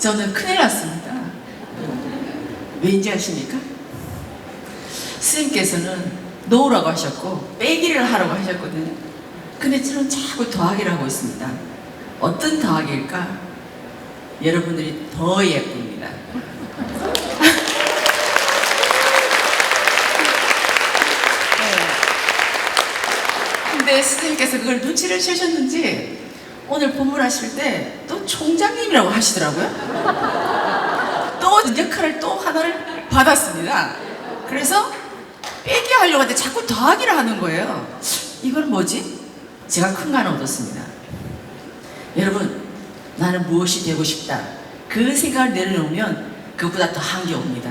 저는 큰일 났습니다. 왠지 아십니까? 스님께서는 놓으라고 하셨고 빼기를 하라고 하셨거든요. 근데 저는 자꾸 더하기를 하고 있습니다. 어떤 더하기일까? 여러분들이 더 예쁩니다. 네. 근데 스님께서 그걸 눈치를 채셨는지 오늘 본문하실 때 또 총장님이라고 하시더라고요. 또 역할을 또 하나를 받았습니다. 그래서 빼기 하려고 하는데 자꾸 더하기를 하는 거예요. 이건 뭐지? 제가 큰간 얻었습니다. 여러분, 나는 무엇이 되고 싶다. 그 생각을 내려놓으면 그보다 더 한 게 옵니다.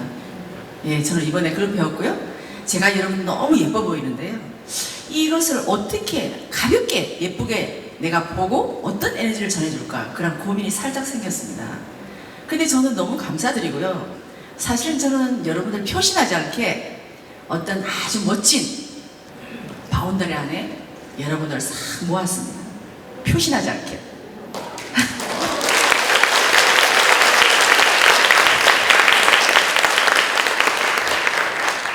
예, 저는 이번에 그걸 배웠고요. 제가 여러분 너무 예뻐 보이는데요. 이것을 어떻게 가볍게 예쁘게 내가 보고 어떤 에너지를 전해줄까 그런 고민이 살짝 생겼습니다. 근데 저는 너무 감사드리고요. 사실은 저는 여러분들 표신하지 않게 어떤 아주 멋진 바운더리 안에 여러분을 싹 모았습니다. 표신하지 않게.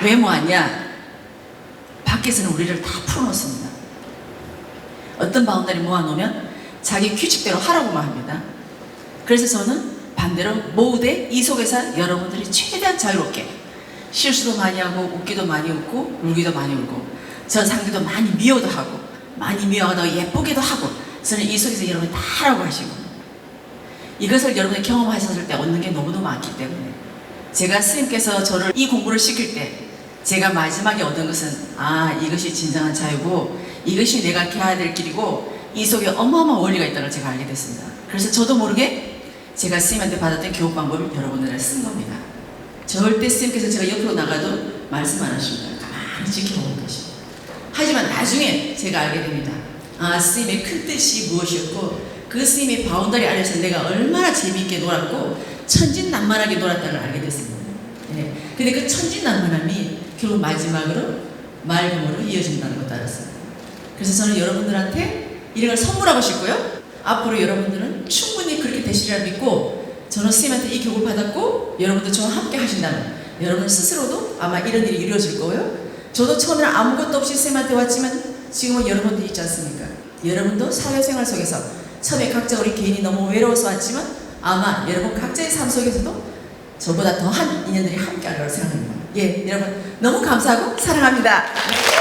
왜 모았냐? 밖에서는 우리를 다 풀어놓습니다. 어떤 바운더리 모아놓으면 자기 규칙대로 하라고만 합니다. 그래서 저는 반대로 모두의 이 속에서 여러분들이 최대한 자유롭게 실수도 많이 하고 웃기도 많이 웃고 울기도 많이 울고 저 상기도 많이 미워도 하고 많이 미워하다가 예쁘게도 하고 저는 이 속에서 여러분이 다 하라고 하시고 이것을 여러분이 경험하셨을 때 얻는 게 너무너무 많기 때문에 제가 스님께서 저를 이 공부를 시킬 때 제가 마지막에 얻은 것은 아 이것이 진정한 자유고 이것이 내가 가야 될 길이고 이 속에 어마어마한 원리가 있다는 걸 제가 알게 됐습니다. 그래서 저도 모르게 제가 스님한테 받았던 교육 방법을 여러분들에 쓴 겁니다. 절대 스님께서 제가 옆으로 나가도 말씀 안 하십니다. 가만히 지켜보는 것입니다. 하지만 나중에 제가 알게 됩니다. 아 스님의 큰 뜻이 무엇이었고 그 스님의 바운더리 안에서 내가 얼마나 재미있게 놀았고 천진난만하게 놀았다는 걸 알게 됐습니다. 네. 근데 그 천진난만함이 결국 마지막으로 맑음으로 이어진다는 것도 알았어요. 그래서 저는 여러분들한테 이런 걸 선물하고 싶고요. 앞으로 여러분들은 충분히 그렇게 되시리라 믿고 저는 스님한테 이 교육을 받았고 여러분들 저와 함께 하신다면 여러분 스스로도 아마 이런 일이 이루어질 거고요. 저도 처음에는 아무것도 없이 스님한테 왔지만 지금은 여러분들 있지 않습니까? 여러분도 사회생활 속에서 처음에 각자 우리 개인이 너무 외로워서 왔지만 아마 여러분 각자의 삶 속에서도 저보다 더한 인연들이 함께 할 거라고 생각합니다. 예, 여러분 너무 감사하고 사랑합니다.